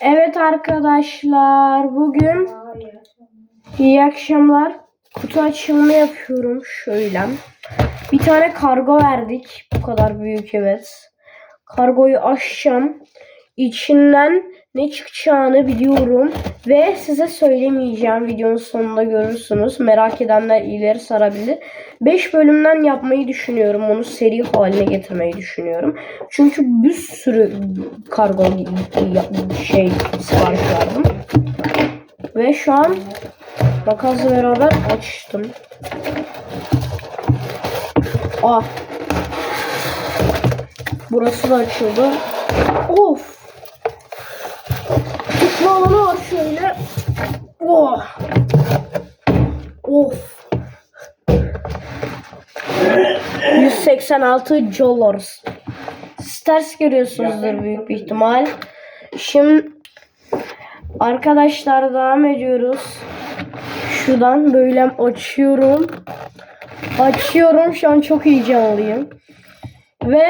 Evet arkadaşlar bugün iyi akşamlar. Kutu açılımı yapıyorum şöyle. Bir tane kargo verdik. Bu kadar büyük evet. Kargoyu açacağım. İçinden ne çıkacağını biliyorum. Ve size söylemeyeceğim. Videonun sonunda görürsünüz. Merak edenler ileri sarabilir. 5 bölümden yapmayı düşünüyorum. Onu seri haline getirmeyi düşünüyorum. Çünkü bir sürü kargo şey sipariş verdim. Ve şu an makasla beraber açtım. Ah. Burası da açıldı. Of. Alanı var şöyle. Oh. Of. 186 dollars. Stars görüyorsunuzdur büyük bir ihtimal. Şimdi arkadaşlar devam ediyoruz. Şuradan böyle açıyorum. Açıyorum. Şu an çok heyecanlıyım. Ve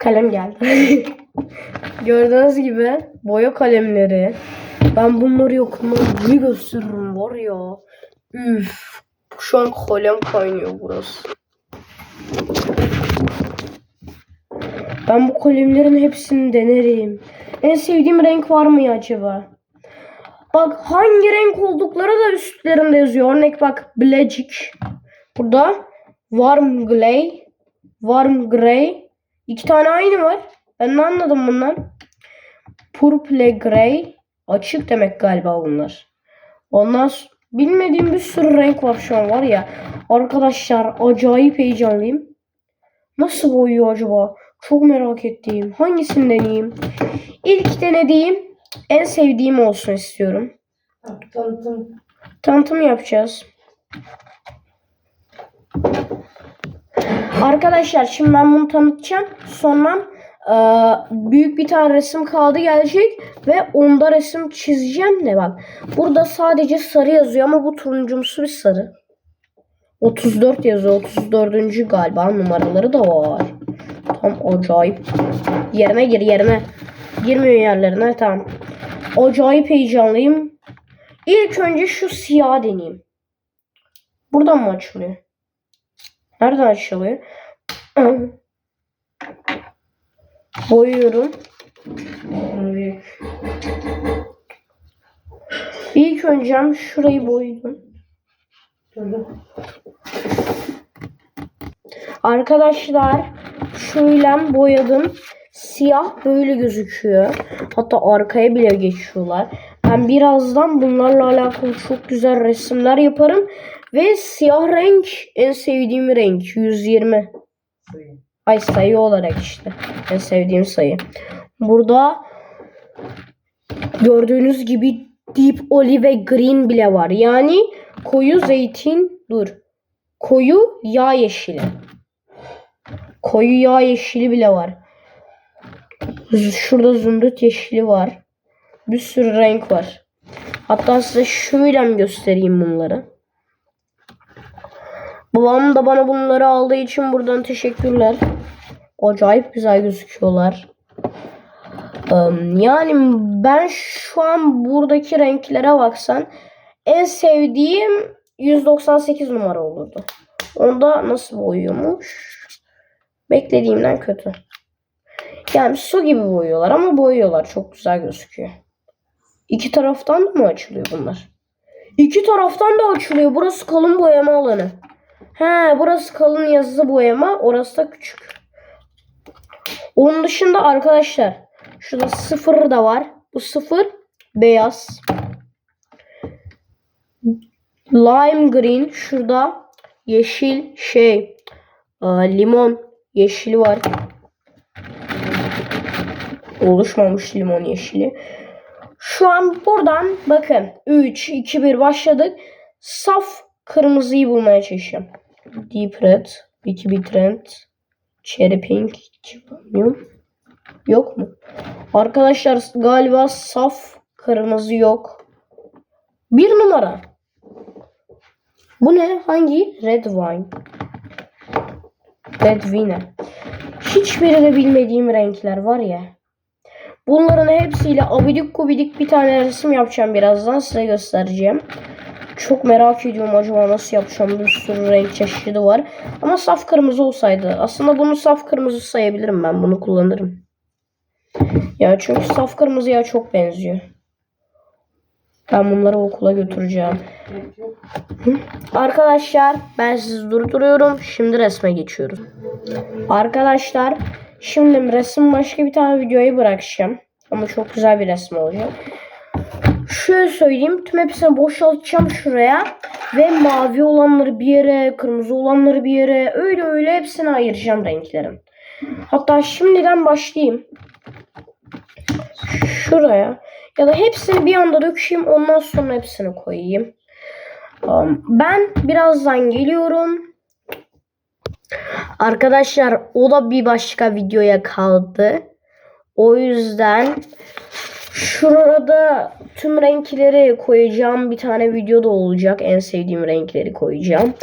kalem geldi. Gördüğünüz gibi boya kalemleri. Ben bunları yakından bir gösteririm var ya. Üf. Şu an kalem kaynıyor burası. Ben bu kalemlerin hepsini denerim. En sevdiğim renk var mı acaba? Bak hangi renk oldukları da üstlerinde yazıyor. Örnek bak Black. Burada Warm Grey. Warm Grey. İki tane aynı var. Ben ne anladım bundan? Purple Grey. Açık demek galiba bunlar. Ondan bilmediğim bir sürü renk var şu an var ya. Arkadaşlar acayip heyecanlıyım. Nasıl boyuyor acaba? Çok merak ettiğim. Hangisini deneyeyim? İlk denediğim en sevdiğim olsun istiyorum. Tanıtım. Tanıtım yapacağız. Arkadaşlar şimdi ben bunu tanıtacağım. Sonra e, büyük bir tane resim kaldı gelecek ve onda resim çizeceğim de bak. Burada sadece sarı yazıyor ama bu turuncumsu bir sarı. 34 yazıyor. 34. galiba numaraları da var. Tam acayip. Yerine gir yerine. Girmiyor yerlerine tamam. Acayip heyecanlıyım. İlk önce şu siyah deneyeyim. Buradan mı açılıyor? Nereden açılıyor? Boyuyorum. İlk önce şurayı. Gördün. Arkadaşlar şöyle boyadım. Siyah böyle gözüküyor. Hatta arkaya bile geçiyorlar. Ben birazdan bunlarla alakalı çok güzel resimler yaparım. Ve siyah renk en sevdiğim renk. 120. Sayın. Ay sayı olarak işte. En sevdiğim sayı. Burada gördüğünüz gibi deep olive green bile var. Yani koyu zeytin dur. Koyu yağ yeşili. Koyu yağ yeşili bile var. Şurada zümrüt yeşili var. Bir sürü renk var. Hatta size şöyle göstereyim bunları. Babam da bana bunları aldığı için buradan teşekkürler. Acayip güzel gözüküyorlar. Yani ben şu an buradaki renklere baksan en sevdiğim 198 numara olurdu. Onda nasıl boyuyormuş? Beklediğimden kötü. Yani su gibi boyuyorlar ama boyuyorlar. Çok güzel gözüküyor. İki taraftan da mı açılıyor bunlar? İki taraftan da açılıyor. Burası kalın boyama alanı. He, burası kalın yazılı boyama, orası da küçük. Onun dışında arkadaşlar, şurada sıfır da var. Bu sıfır beyaz. Lime green, şurada yeşil şey, aa, limon yeşili var. Oluşmamış limon yeşili. Şu an buradan bakın 3, 2, 1 başladık. Saf kırmızıyı bulmaya çalışacağım. Deep Red, Wiki Trend, Cherry Pink, Yok. yok mu? Arkadaşlar galiba saf kırmızı yok. Bir numara. Bu ne? Hangi? Red Wine. Bedvine. Hiçbiri de bilmediğim renkler var ya. Bunların hepsiyle abidik gubidik bir tane resim yapacağım birazdan size göstereceğim. Çok merak ediyorum acaba nasıl yapacağım. Bir sürü renk çeşidi var. Ama saf kırmızı olsaydı. Aslında bunu saf kırmızı sayabilirim ben. Bunu kullanırım. Ya çünkü saf kırmızıya çok benziyor. Ben bunları okula götüreceğim. Arkadaşlar ben sizi durduruyorum. Şimdi resme geçiyoruz. Arkadaşlar şimdi resim başka bir tane videoyu bırakacağım. Ama çok güzel bir resim olacak. Şöyle söyleyeyim. Tüm hepsini boşaltacağım şuraya. Ve mavi olanları bir yere, kırmızı olanları bir yere. Öyle öyle hepsini ayıracağım renklerin. Hatta şimdiden başlayayım. Şuraya. Ya da hepsini bir anda dökeyim. Ondan sonra hepsini koyayım. Um, Ben birazdan geliyorum. Arkadaşlar o da bir başka videoya kaldı. O yüzden şurada tüm renkleri koyacağım. Bir tane video da olacak. En sevdiğim renkleri koyacağım.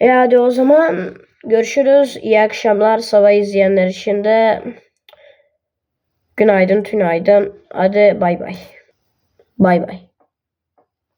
E hadi o zaman görüşürüz. İyi akşamlar sabah izleyenler için de. Günaydın, tünaydın. Hadi bay bay. Bay bay.